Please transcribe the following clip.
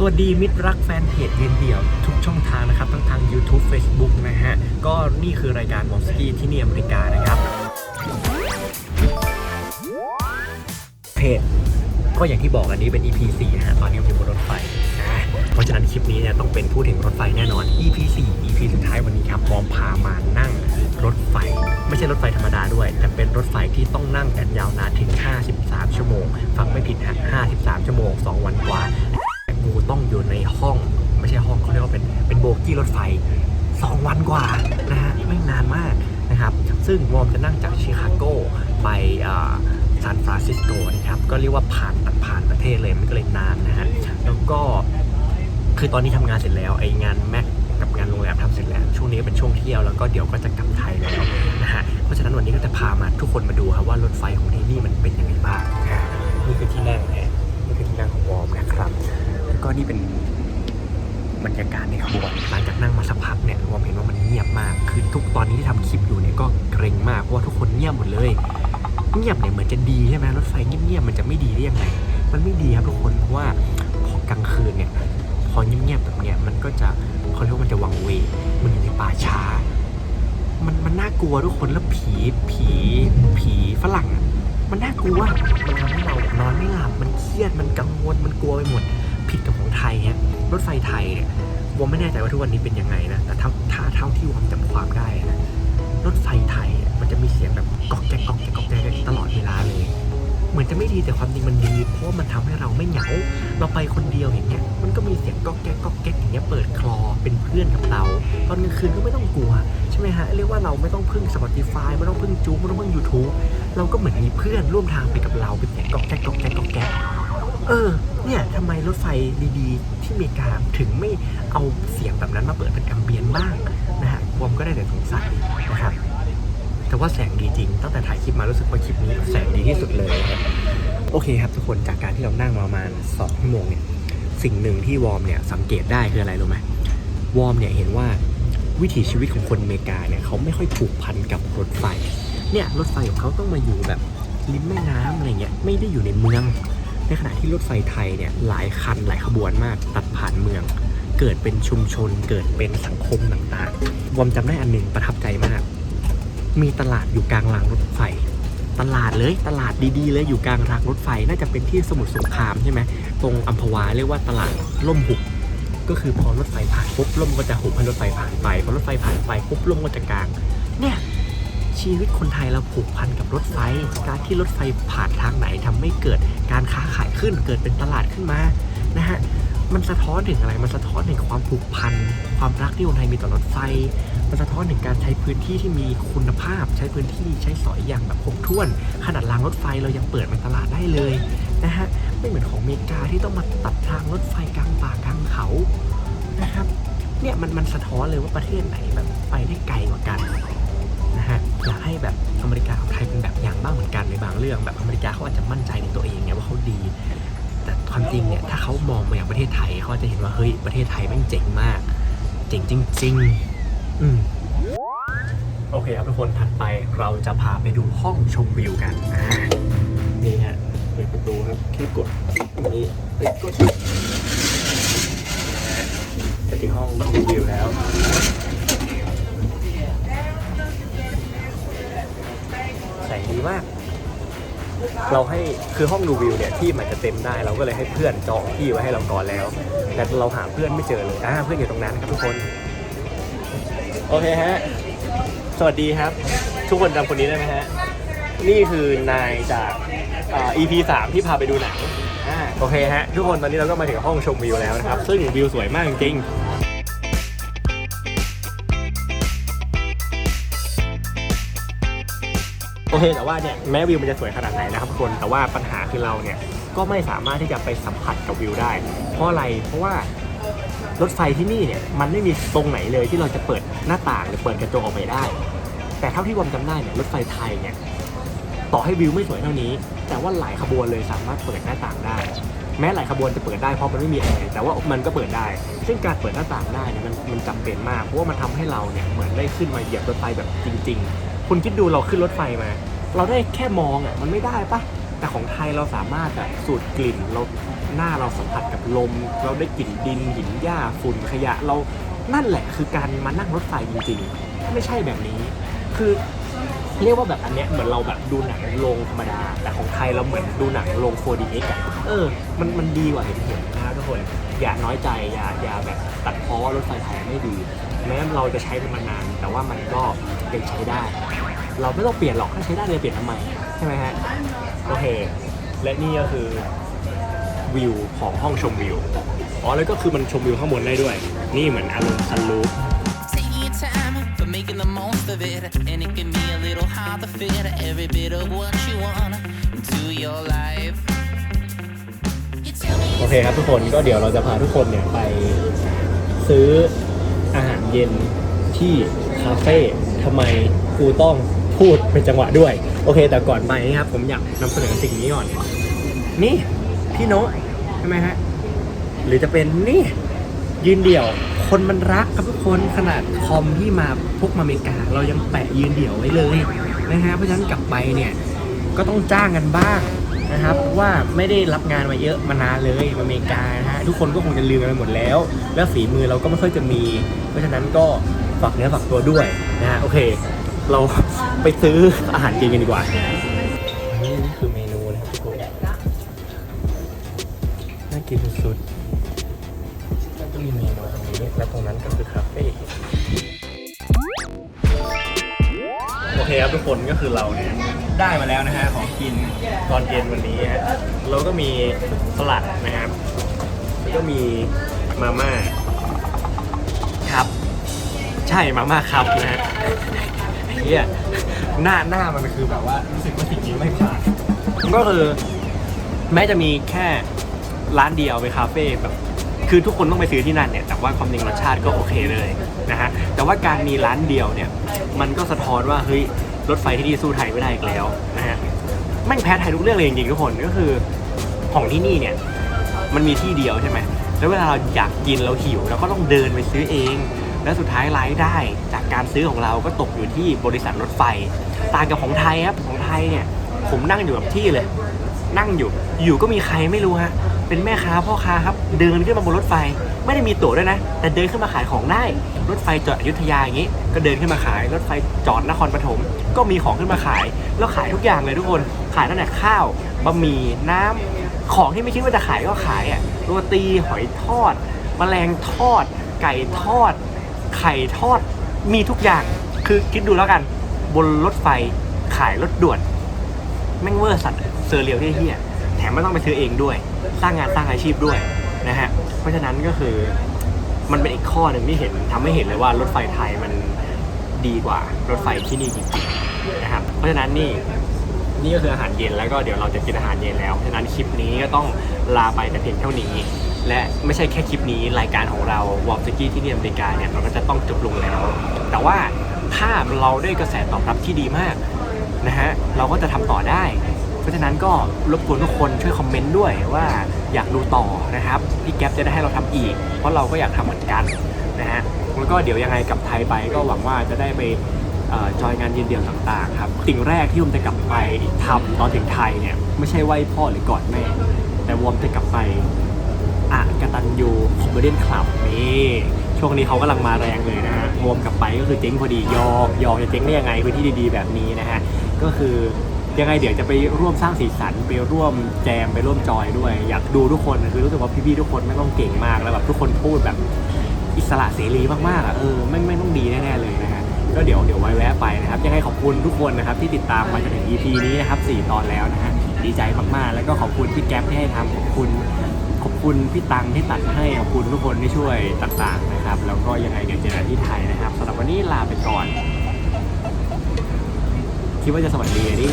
สวัสดีมิตรรักแฟนเพจเวียนเดี่ยว ทุกช่องทางนะครับ ทั้งทาง YouTube Facebook นะฮะ ก็นี่คือรายการมอสกี้ที่นี่อเมริกานะครับ เพจก็อย่างที่บอกอันนี้เป็น EP 4ฮะตอนนี้ผมอยู่บนรถไฟนะเพราะฉะนั้นคลิปนี้เนี่ยต้องเป็นพูดถึงรถไฟแน่นอน EP 4 EP สุดท้ายวันนี้ครับพร้อมพามานั่งรถไฟ ไม่ใช่รถไฟธรรมดาด้วย แต่เป็นรถไฟที่ต้องนั่งกันยาวนานถึง 53 ชั่วโมง ฟังไม่ผิดฮะ53 ชั่วโมง 2 วันกว่า กูต้องอยู่ในห้องไม่ใช่ห้องเขาเรียกว่าเป็นเป็นโบกี้รถไฟ 2 วันกว่านะฮะไม่นานมากนะครับ ซึ่งวอมจะนั่งจากชิคาโกไปซานฟรานซิสโกนะครับก็เรียกว่าผ่านตัดผ่านประเทศเลยมันก็เลยนานนะฮะแล้วก็คือตอนนี้ทำงานเสร็จแล้วไองานแม็กกับงานโรงแรมทำเสร็จแล้ว ช่วงนี้เป็นช่วงเที่ยวแล้วก็เดี๋ยวก็จะกลับไทยแล้วนะฮะเพราะฉะนั้นวันนี้ก็จะพามาทุกคนมาดูครับว่ารถไฟของที่นี่มันเป็นยังไงบ้างนี่คือที่นั่งนะนี่คือที่นั่งของวอร์ มนะครับ แล้วก็นี่เป็นบรรยากาศในขบวนหลังจากนั่งมาสักพักเนี่ยผมเห็นว่ามันเงียบมาก คือทุกตอนนี้ที่ทำคลิปอยู่เนี่ยก็เกรงมากเพราะว่าทุกคนเงียบหมดเลย เงียบเนี่ยเหมือนจะดีใช่ไหมรถไฟเงียบๆมันจะไม่ดีได้ยังไง มันไม่ดีครับทุกคนเพราะว่าพอกลางคืนเนี่ยพอเงียบๆแบบเนี้ยมันก็จะเขาเรียกว่ามันจะวังเวงมันอยู่ในป่าช้า มันมันน่ากลัวทุกคนแล้วผีผีผีฝรั่งอะ มันน่ากลัว มันทำให้เรานอนไม่หลับ มันเครียด มันกังวล มันกลัวไปหมด ผิดกับของไทยฮะ รถไฟไทยเนี่ยวอมไม่แน่ใจว่าทุกวันนี้เป็นยังไงนะ แต่เท่าถ้าเท่าที่วอมจำความได้นะ รถไฟไทยมันจะมีเสียงแบบก๊อกแก๊กก๊อกแก๊กก๊อกแก๊กตลอดเวลาเลย เหมือนจะไม่ดีแต่ความจริงมันดี เพราะมันทำให้เราไม่เหงา เราไปคนเดียวอย่างเงี้ย มันก็มีเสียงก๊อกแก๊กก๊อกแก๊กอย่างเงี้ยเปิดคลอเป็นเพื่อนกับเรา ตอนกลางคืนก็ไม่ต้องกลัวใช่ไหมฮะ เรียกว่าเราไม่ต้องพึ่ง Spotify ไม่ต้องพึ่งจู๊ไม่ต้องพึ่ง YouTube เราก็เหมือนมีเพื่อนร่วมทางไปกับเราเป็นเสียงก๊อกแก๊กก๊อกแก๊กก๊อกแก๊กเออ เนี่ยทำไมรถไฟดีๆ ที่อเมริกาถึงไม่เอาเสียงแบบนั้นมาเปิดเป็นแอมเบียนบ้างนะฮะผมก็ได้แต่สงสัยนะครับ ว่าแสงดีจริง ตั้งแต่ถ่ายคลิปมารู้สึกว่าคลิปนี้แสงดีที่สุดเลยนะครับโอเคครับทุกคนจากการที่เรานั่งมาประมาณสองชั่วโมงเนี่ยสิ่งหนึ่งที่วอร์มเนี่ยสังเกตได้คืออะไรรู้ไหมวอร์มเนี่ยเห็นว่าวิถีชีวิตของคนอเมริกาเนี่ยเขาไม่ค่อยผูกพันกับรถไฟ เนี่ยรถไฟของเขาต้องมาอยู่แบบริมแม่น้ำอะไรเงี้ยไม่ได้อยู่ในเมือง ในขณะที่รถไฟไทยเนี่ยหลายคันหลายขบวนมากตัดผ่านเมือง เกิดเป็นชุมชน เกิดเป็นสังคมต่างๆวอมจำได้อันหนึ่งประทับใจมาก มีตลาดอยู่กลางรางรถไฟ ตลาดเลยตลาดดีๆเลยอยู่กลางรางรถไฟน่าจะเป็นที่สมุทรสงครามใช่ไหมตรงอัมพวาเรียกว่าตลาดล่มหุบก็คือพอรถไฟผ่านปุ๊บล่มก็จะหุบให้รถไฟผ่านไปพอรถไฟผ่านไปปุ๊บล่มก็จะกลางเนี่ยชีวิตคนไทยเราผูกพันกับรถไฟ การที่รถไฟผ่านทางไหนทำให้เกิดการค้าขายขึ้น เกิดเป็นตลาดขึ้นมานะฮะ มันสะท้อนถึงอะไร มันสะท้อนถึงความผูกพัน ความรักที่คนไทยมีต่อรถไฟ มันสะท้อนถึงการใช้พื้นที่ที่มีคุณภาพ ใช้พื้นที่ใช้สอยอย่างแบบครบถ้วน ขนาดรางรถไฟเรายังเปิดเป็นตลาดได้เลยนะฮะ ไม่เหมือนของอเมริกาที่ต้องมาตัดทางรถไฟกลางป่ากลางเขา นะครับ เนี่ยมันมันสะท้อนเลยว่าประเทศไหนแบบไปได้ไกลกว่ากันนะฮะ อยากให้แบบอเมริกากับไทยเป็นแบบอย่างบ้างเหมือนกันในบางเรื่อง แบบอเมริกาเขาอาจจะมั่นใจในตัวเองไงว่าเขาดี แต่ความจริงเนี่ยถ้าเขามองมาอย่างประเทศไทยเขาจะเห็นว่าเฮ้ยประเทศไทยแม่งเจ๋งมาก เจ๋งจริงๆอืมโอเคครับทุกคนถัดไปเราจะพาไปดูห้องชมวิวกันนี่ฮะเปิดประตูครับแค่กดนี่เปิดกดจะที่ห้องชมวิวแล้วแสงดีมาก เราให้คือห้องดูวิวเนี่ยที่มันจะเต็มได้เราก็เลยให้เพื่อนจองที่ไว้ให้เราก่อนแล้ว แต่เราหาเพื่อนไม่เจอเลยอ่าเพื่อนอยู่ตรงนั้นครับทุกคน โอเคฮะ สวัสดีครับ ทุกคนจำคนนี้ได้ไหมฮะ นี่คือนายจากอ่า EP 3ที่พาไปดูหนังอ่าโอเคฮะ ทุกคนตอนนี้เราก็มาถึงห้องชมวิวแล้วนะครับ ซึ่งวิวสวยมากจริงๆ อเคแต่ว่าเนี่ยแม้วิวมันจะสวยขนาดไหนนะครับทุกคนแต่ว่าปัญหาคือเราเนี่ยก็ไม่สามารถที่จะไปสัมผัสกับวิวได้ เพราะอะไรเพราะว่ารถไฟที่นี่เนี่ยมันไม่มีตรงไหนเลยที่เราจะเปิดหน้าต่างหรือเปิดกระจกออกไปได้ แต่เท่าที่วอมจำได้เนี่ยรถไฟไทยเนี่ยต่อให้วิวไม่สวยเท่านี้ แต่ว่าหลายขบวนเลยสามารถเปิดหน้าต่างได้ แม้หลายขบวนจะเปิดได้เพราะมันไม่มีแอร์แต่ว่ามันก็เปิดได้ ซึ่งการเปิดหน้าต่างได้เนี่ยมันมันจำเป็นมากเพราะว่ามันทำให้เราเนี่ยเหมือนได้ขึ้นมาเหยียบรถไฟแบบจริง ๆ คุณคิดดูเราขึ้นรถไฟมา เราได้แค่มองอะมันไม่ได้ปะแต่ของไทยเราสามารถแบบสูดกลิ่นเราหน้าเราสัมผัสกับลม เราได้กลิ่นดินหินหญ้าฝุ่นขยะเรานั่นแหละคือการมานั่งรถไฟจริงๆไม่ใช่แบบนี้ คือ เรียกว่าแบบอันเนี้ยเหมือนเราแบบดูหนังโรงธรรมดา แต่ของไทยเราเหมือนดูหนังโรง 4DX อะเออ มันมันดีกว่าเห็นเห็นนะทุกคน อย่าน้อยใจ อย่าอย่าแบบตัดเพ้อว่ารถไฟไทยไม่ดี แม้เราจะใช้มันมานาน แต่ว่ามันก็ยังใช้ได้ เราไม่ต้องเปลี่ยนหรอกถ้าใช้ได้เลยเปลี่ยนทำไมใช่ไหมฮะโอเค และนี่ก็คือวิวของห้องชมวิว อ๋อ แล้วก็คือมันชมวิวข้างบนได้ด้วย นี่เหมือนอารมณ์ซันรูฟ making the most of it. And it can be a little hard to fit every bit of what you want into your life. โอเคครับทุกคนก็เดี๋ยวเราจะพาทุกคนเนี่ยไปซื้ออาหารเย็นที่คาเฟ่ทำไมกูต้องพูดเป็นจังหวะด้วย โอเค แต่ก่อนไปนะครับ ผมอยากนำเสนอสิ่งนี้ก่อน นี่ พี่โนตใช่ไหมฮะ หรือจะเป็นนี่ยืนเดี่ยว คนมันรักครับทุกคนขนาดคอมที่มาพกมาอเมริกา เรายังแปะยืนเดี่ยวไว้เลยนะฮะเพราะฉะนั้นกลับไปเนี่ยก็ต้องจ้างกันบ้างนะครับว่าไม่ได้รับงานมาเยอะมานานเลยอเมริกานะฮะทุกคนก็คงจะลืมกันไปหมดแล้ว แล้วฝีมือเราก็ไม่ค่อยจะมี เพราะฉะนั้นก็ฝากเนื้อฝากตัวด้วยนะฮะโอเค เราไปซื้ออาหารกินกันดีกว่านี่นี่คือเมนูนะครับทุกคนน่ากินสุดๆก็มีเมนู ตรงนี้และตรงนั้นก็คือคาเฟ่โอเคครับทุกคนก็คือเราเนี่ยได้มาแล้วนะฮะของกินตอนเย็นวันนี้ฮะเราก็มีสลัดนะครับแล้วก็มีมาม่าครับ ใช่มาม่าครับนะฮะไอ้เฮียหน้าหน้ามันคือแบบว่ารู้สึกว่าสิ่งนี้ไม่ผ่านก็คือแม้จะมีแค่ร้านเดียวไปนคาเฟ่แบบ คือทุกคนต้องไปซื้อที่นั่นเนี่ยแต่ว่าความจริงรสชาติก็โอเคเลยนะฮะแต่ว่าการมีร้านเดียวเนี่ยมันก็สะท้อนว่าเฮ้ยรถไฟที่นี่สู้ไทยไม่ได้อีกแล้วนะฮะแม่งแพ้ไทยทุกเรื่องเลยจริงๆทุกคนก็คือของที่นี่เนี่ยมันมีที่เดียวใช่ไหมแล้วเวลาเราอยากกินเราหิวเราก็ต้องเดินไปซื้อเอง แล้วสุดท้ายรายได้จากการซื้อของเราก็ตกอยู่ที่บริษัทรถไฟต่างกับของไทยครับของไทยเนี่ยผมนั่งอยู่กับที่เลย นั่งอยู่อยู่ก็มีใครไม่รู้ฮะ เป็นแม่ค้าพ่อค้าครับ เดินขึ้นมาบนรถไฟ ไม่ได้มีตั๋วด้วยนะ แต่เดินขึ้นมาขายของได้ รถไฟจอดอยุธยาอย่างนี้ ก็เดินขึ้นมาขาย รถไฟจอดนครปฐม ก็มีของขึ้นมาขาย แล้วขายทุกอย่างเลยทุกคน ขายตั้งแต่ข้าว บะหมี่ น้ำของที่ไม่คิดว่าจะขายก็ขายอะ โรตี หอยทอด แมลงทอด ไก่ทอด ไข่ทอด มีทุกอย่าง คือคิดดูแล้วกัน บนรถไฟขายรถด่วน แม่งเวอร์สัตว์เซอร์เรียลที่เฮีย ถมไม่ต้องไปซื้อเองด้วย สร้างงานสร้างอาชีพด้วยนะฮะเพราะฉะนั้นก็คือมันเป็นอีกข้อหนึ่งที่เห็นทำให้เห็นเลยว่ารถไฟไทยมันดีกว่ารถไฟที่นี่จริงๆนะครับเพราะฉะนั้นนี่นี่ก็คืออาหารเย็นแล้วก็เดี๋ยวเราจะกินอาหารเย็นแล้วเพราะฉะนั้นคลิปนี้ก็ต้องลาไปแต่เพียงเท่านี้ และไม่ใช่แค่คลิปนี้รายการของเราวอลสกี้ที่นี่อเมริกาเนี่ยเราก็จะต้องจบลงแล้ว แต่ว่าถ้าเราได้กระแสตอบรับที่ดีมากนะฮะเราก็จะทำต่อได้ เพราะฉะนั้นก็รบกวนทุกคนช่วยคอมเมนต์ด้วยว่าอยากดูต่อนะครับพี่แก๊ปจะได้ให้เราทำอีก เพราะเราก็อยากทำเหมือนกันนะฮะแล้วก็เดี๋ยวยังไงกลับไทยไปก็หวังว่าจะได้ไปจอยงานเย็นเดี่ยวต่างๆครับสิ่งแรกที่วอมจะกลับไปทำตอนถึงไทยเนี่ยไม่ใช่ไหว้พ่อหรือกอดแม่ แต่วอมจะกลับไปอะกตันยูคอมเมดี้คลับนี่ช่วงนี้เขากำลังมาแรงเลยนะฮะรวมกลับไปก็คือเจ๊งพอดียอกยอกจะเจ๊งได้ยังไงพื้นที่ดีๆแบบนี้นะฮะก็คือ ยังไงเดี๋ยวจะไปร่วมสร้างสีสันไปร่วมแจมไปร่วมจอยด้วย อยากดูทุกคนคือรู้สึกว่าพี่ๆทุกคนไม่ต้องเก่งมากแล้วแบบทุกคนพูดแบบอิสระเสรีมากๆอะเออไม่ไม่ต้องดีแน่ๆเลยนะฮะก็เดี๋ยวเดี๋ยวไว้แวะไปนะครับยังไงขอบคุณทุกคนนะครับที่ติดตามมาจนถึง EP นี้นะครับสี่ตอนแล้วนะฮะดีใจมากๆ แล้วก็ขอบคุณพี่แก๊ปที่ให้ทำขอบคุณขอบคุณพี่ตังที่ตัดให้ขอบคุณทุกคนที่ช่วยต่างๆนะครับ แล้วก็ยังไงเดี๋ยวเจอกันที่ไทยนะครับสำหรับวันนี้ลาไปก่อน คิดว่าจะสวัสดีดิ